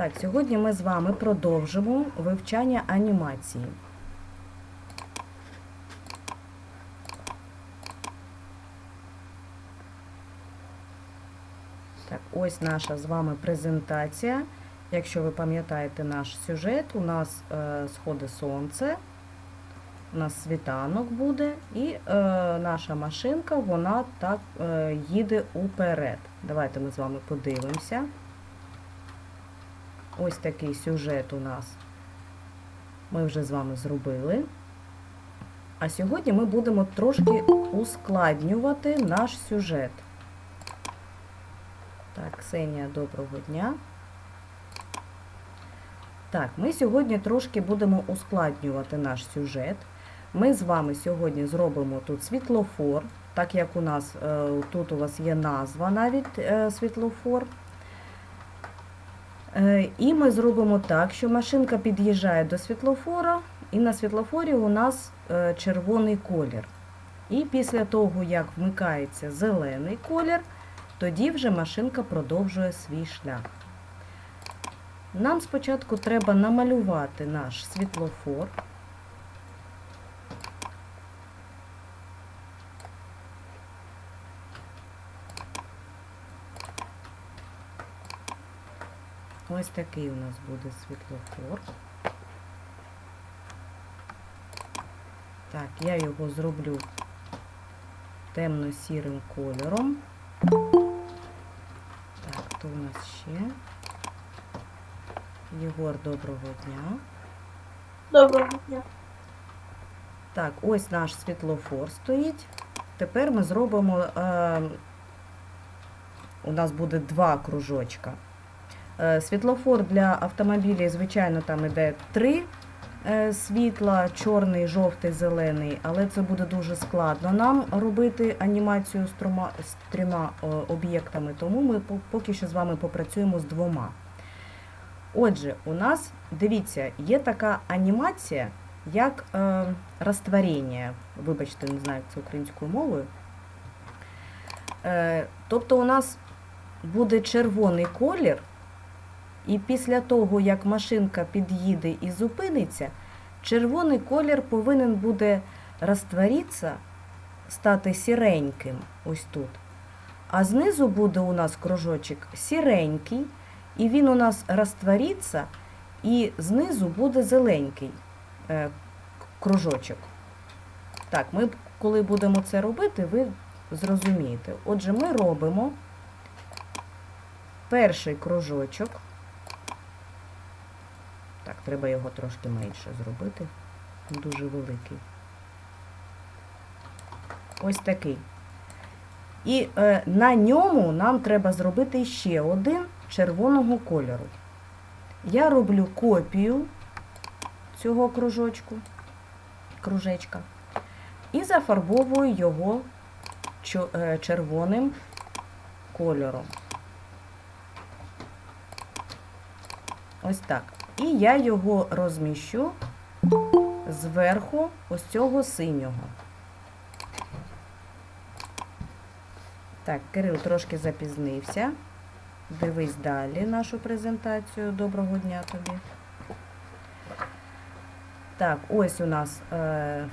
Так, сьогодні ми з вами продовжимо вивчання анімації. Так, ось наша з вами презентація. Якщо ви пам'ятаєте наш сюжет, у нас е, сходить сонце, у нас світанок буде, і е, наша машинка вона так е, їде уперед. Давайте ми з вами подивимося. Ось такий сюжет у нас ми вже з вами зробили. А сьогодні ми будемо трошки ускладнювати наш сюжет. Так, Ксенія, доброго дня. Так, ми сьогодні трошки будемо ускладнювати наш сюжет. Ми з вами сьогодні зробимо тут світлофор, так як у нас е, тут у вас є назва навіть е, світлофор. Е, І ми зробимо так, що машинка під'їжджає до світлофора, і на світлофорі у нас е, червоний колір. І після того, як вмикається зелений колір, тоді вже машинка продовжує свій шлях. Нам спочатку треба намалювати наш світлофор. Ось такий у нас буде світлофор. Так, я його зроблю темно-сірим кольором. Так, хто у нас ще? Єгор, доброго дня. Доброго дня. Так, ось наш світлофор стоїть. Тепер ми зробимо, е, у нас буде два кружочка. Е, світлофор для автомобілів, звичайно, там іде три е, світла, чорний, жовтий, зелений, але це буде дуже складно нам робити анімацію з трьома, з трьома е, об'єктами, тому ми поки що з вами попрацюємо з двома. Отже, у нас, дивіться, є така анімація, як е, розтворення. Вибачте, не знаю, це українською мовою. Е, тобто у нас буде червоний колір, і після того, як машинка під'їде і зупиниться, червоний колір повинен буде розтворитися, стати сіреньким ось тут. А знизу буде у нас кружочок сіренький, і він у нас розтвориться, і знизу буде зеленький е, кружочок. Так, ми, коли будемо це робити, ви зрозумієте. Отже, ми робимо перший кружочок. Треба його трошки менше зробити. Дуже великий. Ось такий. І е, на ньому нам треба зробити ще один червоного кольору. Я роблю копію цього кружочку, кружечка і зафарбовую його е, червоним кольором. Ось так. І я його розміщу зверху ось цього синього. Так, Кирил трошки запізнився. Дивись далі нашу презентацію. Доброго дня тобі. Так, ось у нас е,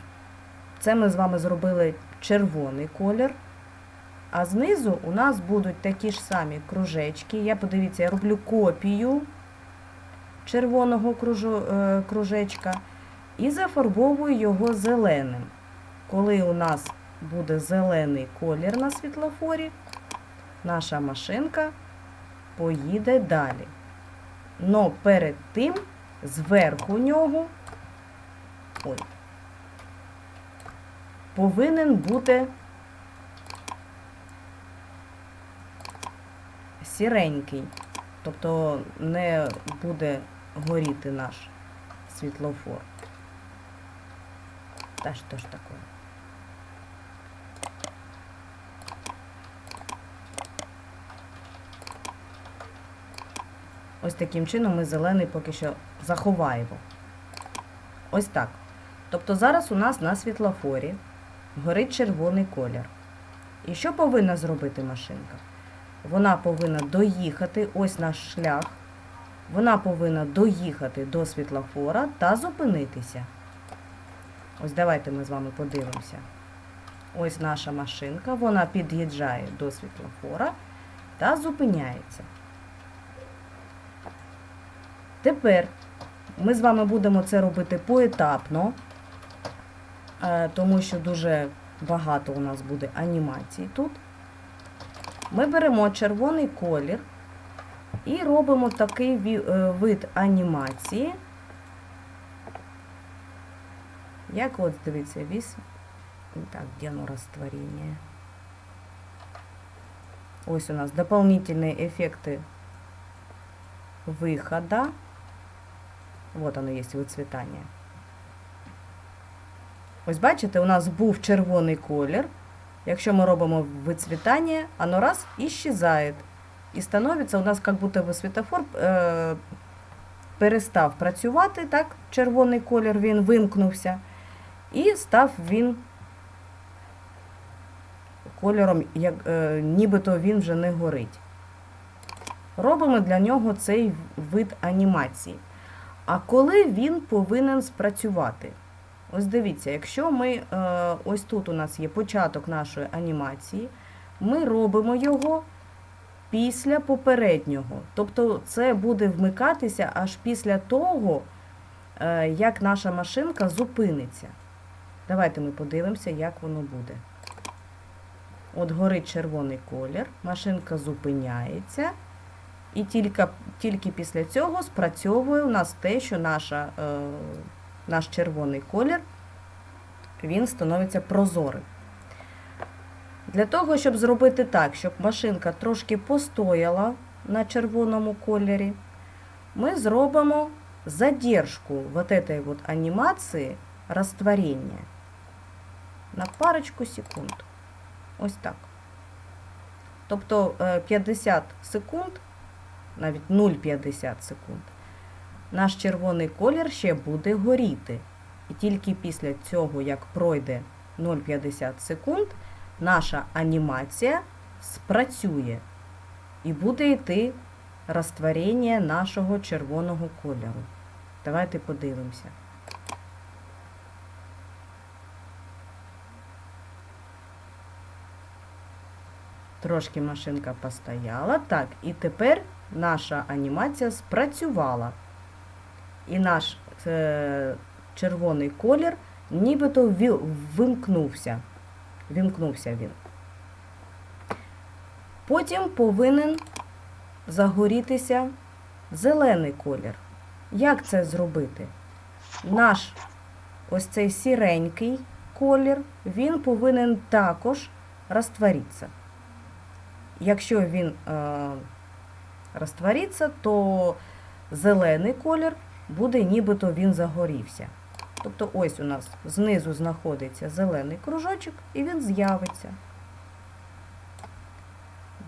це ми з вами зробили червоний колір. А знизу у нас будуть такі ж самі кружечки. Я подивіться, я роблю копію червоного е, кружечка і зафарбовую його зеленим. Коли у нас буде зелений колір на світлофорі, наша машинка поїде далі. Но перед тим зверху нього ой, повинен бути сіренький. Тобто не буде горіти наш світлофор. Та що ж таке? Ось таким чином ми зелений поки що заховаємо. Ось так. Тобто зараз у нас на світлофорі горить червоний колір. І що повинна зробити машинка? Вона повинна доїхати ось наш шлях Вона повинна доїхати до світлофора та зупинитися. Ось давайте ми з вами подивимося. Ось наша машинка, вона під'їжджає до світлофора та зупиняється. Тепер ми з вами будемо це робити поетапно, е, тому що дуже багато у нас буде анімацій тут. Ми беремо червоний колір і робимо такий ві- е, вид анімації. Як от дивіться, вісь. Так, де воно растворення? Ось у нас дополнительные эффекты выхода. Вот оно є вицвітання. Ось бачите, у нас був червоний колір. Якщо ми робимо вицвітання, оно раз і щезає. І становиться у нас, як будто би світофор е, перестав працювати, так, червоний колір він вимкнувся, і став він кольором, як, е, нібито він вже не горить. Робимо для нього цей вид анімації. А коли він повинен спрацювати? Ось дивіться, якщо ми е, ось тут у нас є початок нашої анімації, ми робимо його після попереднього. Тобто це буде вмикатися аж після того, е, як наша машинка зупиниться. Давайте ми подивимося, як воно буде. От горить червоний колір, машинка зупиняється, і тільки, тільки після цього спрацьовує у нас те, що наша, е, наш червоний колір він становиться прозорим. Для того, щоб зробити так, щоб машинка трошки постояла на червоному кольорі, ми зробимо задержку вот этой вот анімації растворення на парочку секунд. Ось так. Тобто е, 50 секунд, навіть 0,50 секунд, наш червоний колір ще буде горіти. І тільки після цього, як пройде 0,50 секунд, наша анімація спрацює і буде йти розтворення нашого червоного кольору. Давайте подивимося. Трошки машинка постояла. Так, і тепер наша анімація спрацювала. І наш е, червоний колір нібито вимкнувся. Вимкнувся він. Потім повинен загорітися зелений колір. Як це зробити? Наш ось цей сіренький колір, він повинен також розтворитися. Якщо він е, розтвориться, то зелений колір буде нібито він загорівся. Тобто ось у нас знизу знаходиться зелений кружочок і він з'явиться.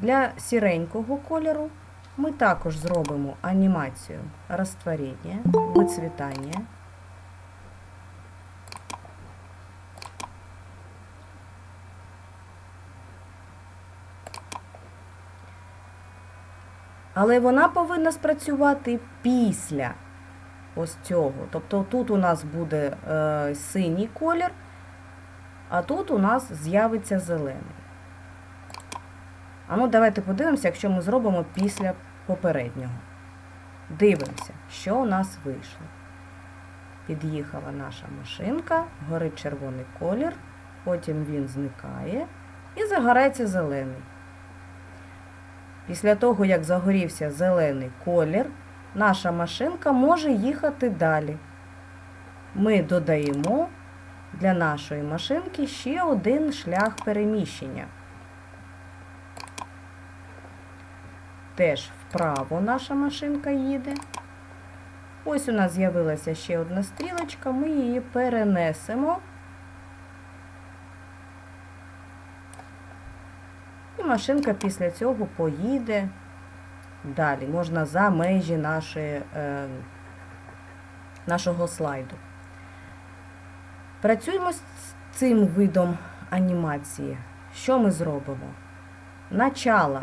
Для сіренького кольору ми також зробимо анімацію розтворення, вицвітання. Але вона повинна спрацювати після ось цього. Тобто тут у нас буде е, синій колір, а тут у нас з'явиться зелений. А ну давайте подивимося, якщо ми зробимо після попереднього. Дивимося, що у нас вийшло. Під'їхала наша машинка, горить червоний колір, потім він зникає і загорається зелений. Після того, як загорівся зелений колір, наша машинка може їхати далі. Ми додаємо для нашої машинки ще один шлях переміщення. Теж вправо наша машинка їде. Ось у нас з'явилася ще одна стрілочка, ми її перенесемо. І машинка після цього поїде далі. Можна за межі нашої, е, нашого слайду. Працюємо з цим видом анімації. Що ми зробимо? Начало